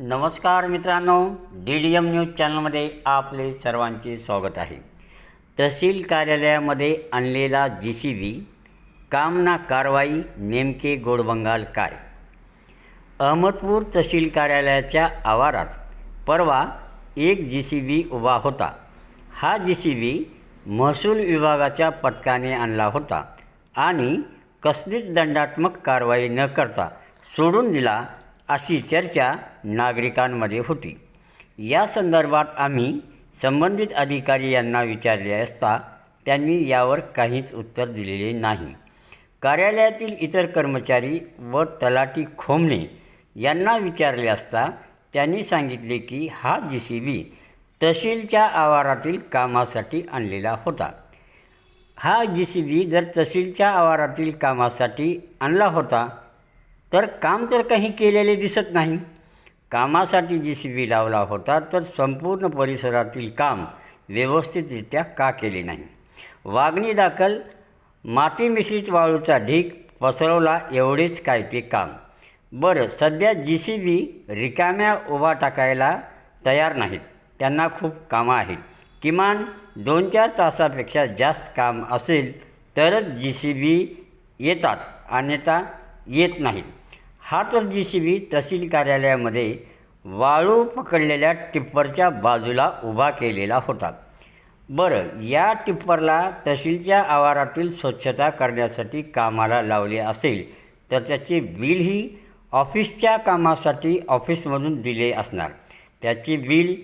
नमस्कार मित्रांनो D D M news चॅनलमध्ये आपले सर्वांचे स्वागत आहे. तहसील कार्यालयामध्ये आणलेला जी सी बी काम ना कारवाई नेमके गोडबंगाल काय? अहमदपूर तहसील कार्यालयाच्या आवारात परवा एक जी सी बी उभा होता. हा जी सी बी महसूल विभागाच्या पथकाने आणला होता आणि कसलीच दंडात्मक कारवाई न करता सोडून दिला अशी चर्चा नागरिकांमध्ये होती. या संदर्भात आम्ही संबंधित अधिकारी यांना विचारले असता त्यांनी यावर काहीच उत्तर दिलेले नाही. कार्यालयातील इतर कर्मचारी व तलाटी खोमणे यांना विचारले असता त्यांनी सांगितले की हा जी सी बी तहसीलच्या आवारातील कामासाठी आणलेला होता. हा जी सी बी जर तहसीलच्या आवारातील कामासाठी आणला होता तर काम तर काही केलेले दिसत नाही. कामासाठी जी सी बी लावला होता तर संपूर्ण परिसरातील काम व्यवस्थितरित्या का केले नाही? वागणी दाखल माती मिश्रित वाळूचा ढीक पसरवला एवढेच काय ते काम? बरं सध्या जी सी बी रिकाम्या उभा टाकायला तयार नाहीत. त्यांना खूप कामं आहेत. किमान दोन चार तासापेक्षा जास्त काम असेल तरच जी सी बी येतात अन्यथा येत नाहीत. हा तर जी सी बी तहसील कार्यालयामध्ये वाळू पकडलेल्या टिप्परच्या बाजूला उभा केलेला होता. बरं या टिप्परला तहसीलच्या आवारातील स्वच्छता करण्यासाठी कामाला लावले असेल तर त्याचे बिलही ऑफिसच्या कामासाठी ऑफिसमधून दिले असणार. त्याची बिल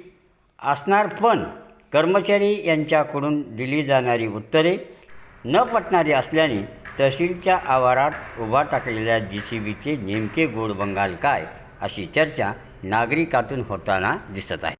असणार पण कर्मचारी यांच्याकडून दिली जाणारी उत्तरे न पटणारी असल्याने तहसीलच्या आवारात उभा टाकलेल्या जी सी बीचे नेमके गोड बंगाल काय अशी चर्चा नागरिकातून होताना दिसत आहे.